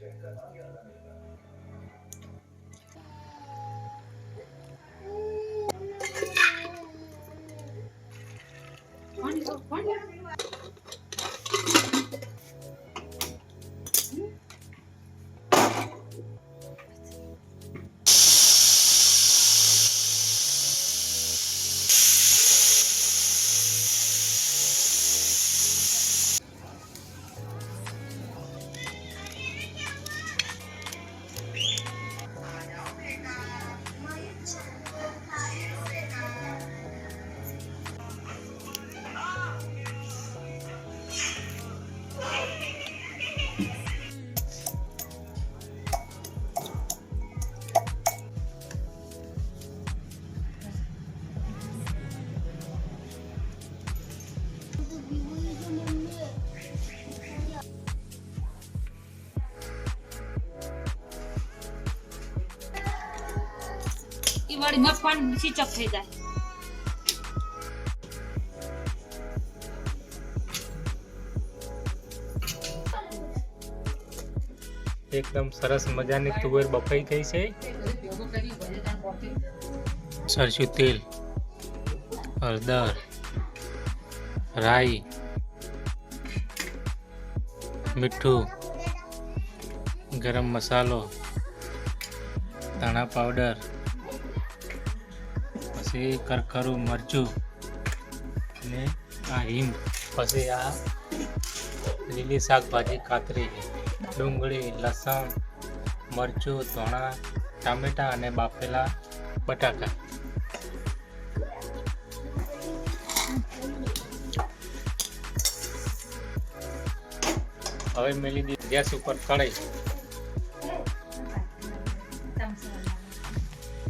पानी पानी વાળી મગફળી સિચક થઈ જાય. એકદમ સરસ મજાની તુવેર બફાઈ ગઈ છે. સરસું તેલ, હળદર, રાઈ, મીઠું, ગરમ મસાલો, ધાણા પાવડર પછી કરકરું મરચું અને આ હિંગ, પછી આ લીલી શાકભાજી કાતરી ડુંગળી, લસણ, મરચું, ધોણા, ટામેટાં અને બાફેલા બટાકા. હવે મેલી દીધી ગેસ ઉપર કઢાઈ.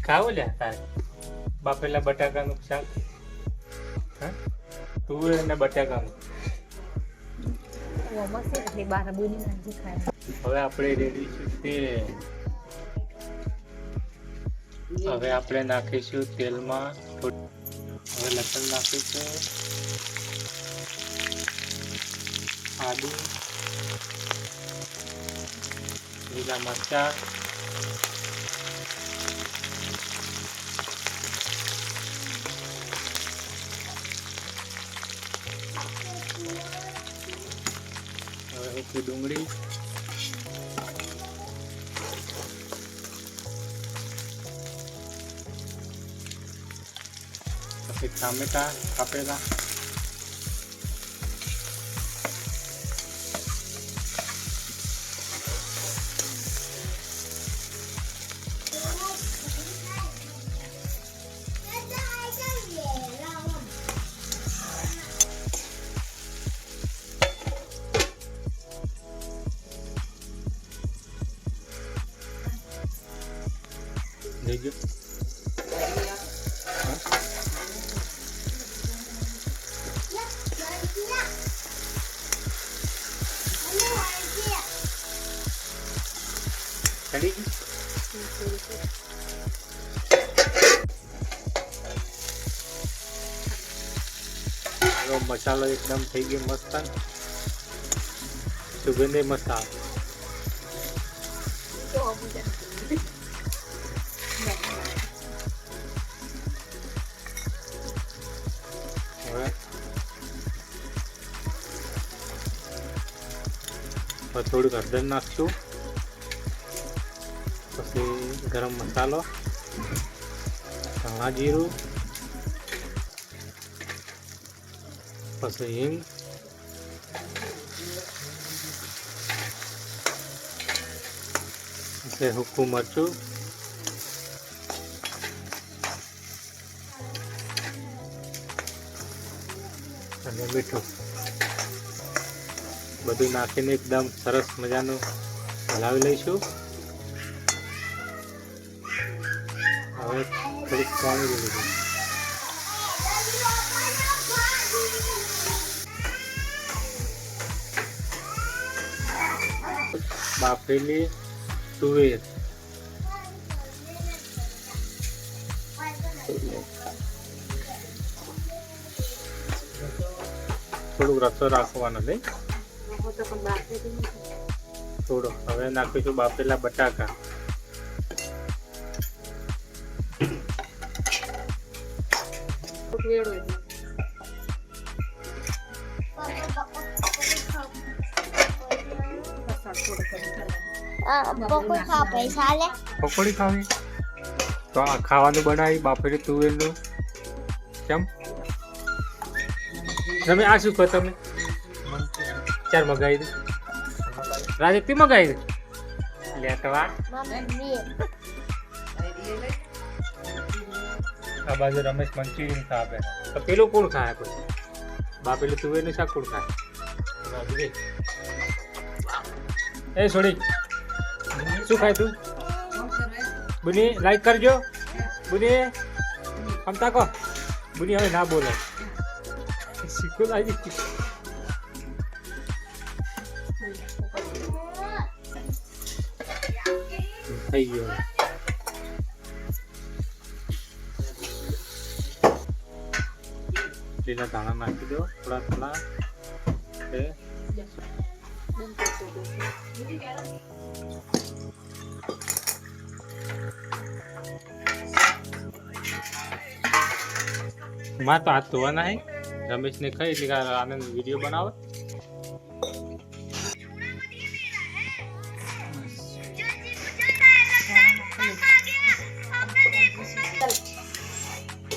ખાવું લે તારે? બાફેલા બટાકાનું શાક. તુવેર અને બટાકાનું. હવે આપણે રેડી છે તે. હવે આપણે નાખીશું તેલમાં હવે લસણ નાખીશું. આદુ લીલા મરચાં હવે મૂકી ડુંગળી. પછી ટામેટા કાપેલા. જોઈજો ચડી ગઈ હવે મસાલો એકદમ થઈ ગયો મસ્ત સુગંધે મસ્ત આવે થોડુંક હળદર નાખશું. પછી ગરમ મસાલો, ધાણા જીરું, પછી હિંગ, પછી હુકું મરચું, અને મીઠું. બધું નાખીને એકદમ સરસ મજાનું હલાવી લઈશું. હવે થોડીક પાણી લીધું. બાફેલી તુવેર. થોડુંક રસો રાખવાનો નહીં. થોડો. હવે નાખીશું બાફેલા બટાકા. પકોડી ખાવા પકોડી તો આ ખાવાનું બનાવી બાફેલી તુવેરનું. કેમ? તમે આ શું કહો તમે? ચાર મગાવી દે. રાજકથી મગાવી દે. લેટવા મમ્મી. આ બાજુ રમેશ મંચુરિયન ખાવે. તો પેલું કોણ ખાય પછી બાપેલું તુવેરનું શાક કોણ ખાય? એ છોડી. શું ખાય તું? બુની લાઈક કરજો. બુની આમ તાકો. બુની હવે ના બોલે. શીખો લાગી થઈ ગયો લીલા ધાણા નાખી દો થોડા થોડા એ માં તો હાથ ધોવાના હે રમેશને ખાઈ એટલે કે આનંદ વીડિયો બનાવો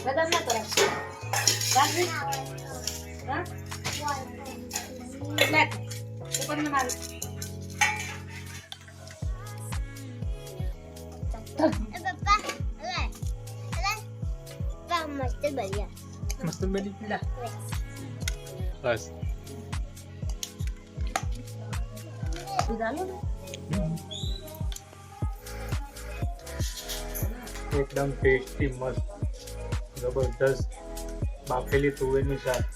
બદામ ના કરાય. રાખી. હા? લે. માર. અલે અલે પપ્પા મસ્ત બળિયા મસ્ત બસ દૂધ આલો ને. એકદમ ટેસ્ટી, મસ્ત જબરદસ્ત બાફેલી તુવેરની શાક.